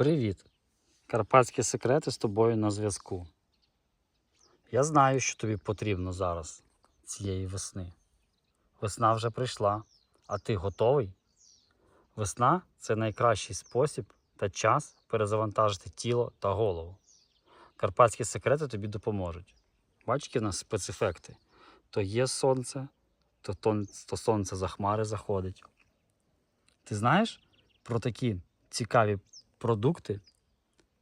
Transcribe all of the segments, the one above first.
Привіт! Карпатські секрети з тобою на зв'язку. Я знаю, що тобі потрібно зараз, цієї весни. Весна вже прийшла, а ти готовий? Весна це найкращий спосіб та час перезавантажити тіло та голову. Карпатські секрети тобі допоможуть. Бачиш, які в нас спецефекти. То є сонце, то, то, то сонце за хмари заходить. Ти знаєш про такі цікаві продукти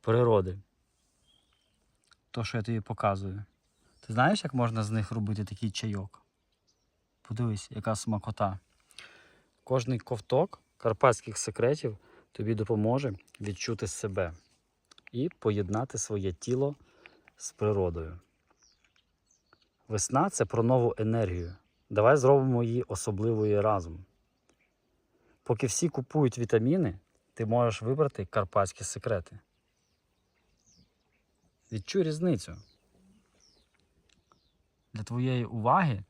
природи? То, що я тобі показую. Ти знаєш, як можна з них робити такий чайок? Подивись, яка смакота. Кожний ковток карпатських секретів тобі допоможе відчути себе і поєднати своє тіло з природою. Весна це про нову енергію. Давай зробимо її особливою разом. Поки всі купують вітаміни, ти можеш вибрати карпатські секрети. Відчуй різницю. Для твоєї уваги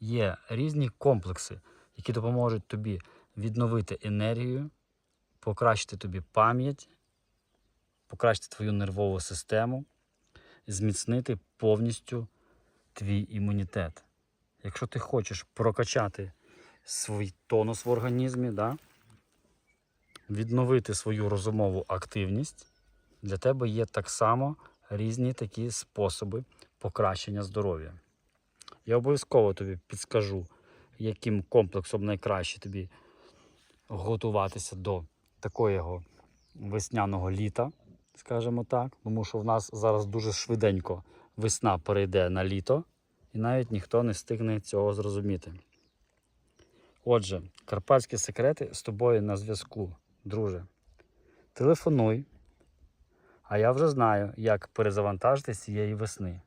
є різні комплекси, які допоможуть тобі відновити енергію, покращити тобі пам'ять, покращити твою нервову систему, зміцнити повністю твій імунітет. Якщо ти хочеш прокачати свій тонус в організмі, да? Відновити свою розумову активність, для тебе є так само різні такі способи покращення здоров'я. Я обов'язково тобі підскажу, яким комплексом найкраще тобі готуватися до такого весняного літа, скажімо так, тому що в нас зараз дуже швиденько весна перейде на літо, і навіть ніхто не встигне цього зрозуміти. Отже, карпатські секрети з тобою на зв'язку, друже. Телефонуй, а я вже знаю, як перезавантажити цієї весни.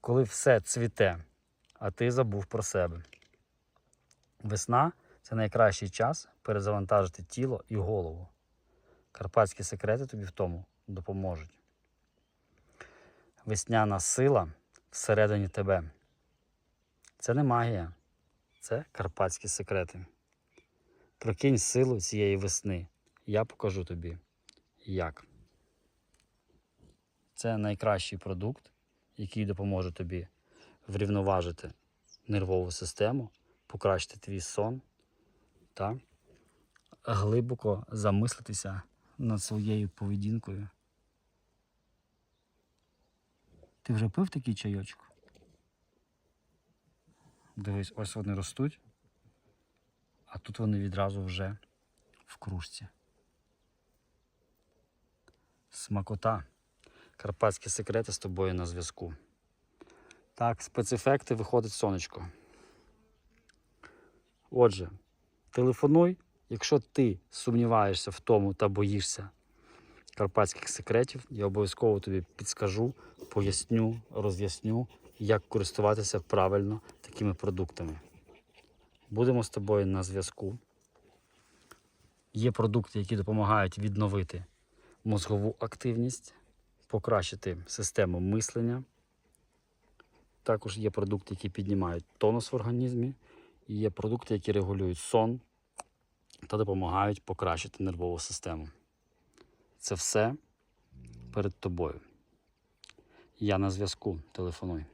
Коли все цвіте, а ти забув про себе. Весна це найкращий час перезавантажити тіло і голову. Карпатські секрети тобі в тому допоможуть. Весняна сила всередині тебе. Це не магія, це карпатські секрети. Прокинь силу цієї весни. Я покажу тобі, як. Це найкращий продукт, який допоможе тобі врівноважити нервову систему, покращити твій сон та глибоко замислитися над своєю поведінкою. Ти вже пив такий чайочок? Дивись, ось вони ростуть, а тут вони відразу вже в кружці. Смакота. Карпатські секрети з тобою на зв'язку. Так, спецефекти виходить сонечко. Отже, телефонуй, якщо ти сумніваєшся в тому та боїшся карпатських секретів, я обов'язково тобі підскажу, поясню, роз'ясню, як користуватися правильно такими продуктами. Будемо з тобою на зв'язку. Є продукти, які допомагають відновити мозгову активність, покращити систему мислення. Також є продукти, які піднімають тонус в організмі, і є продукти, які регулюють сон та допомагають покращити нервову систему. Це все перед тобою. Я на зв'язку. Телефонуй.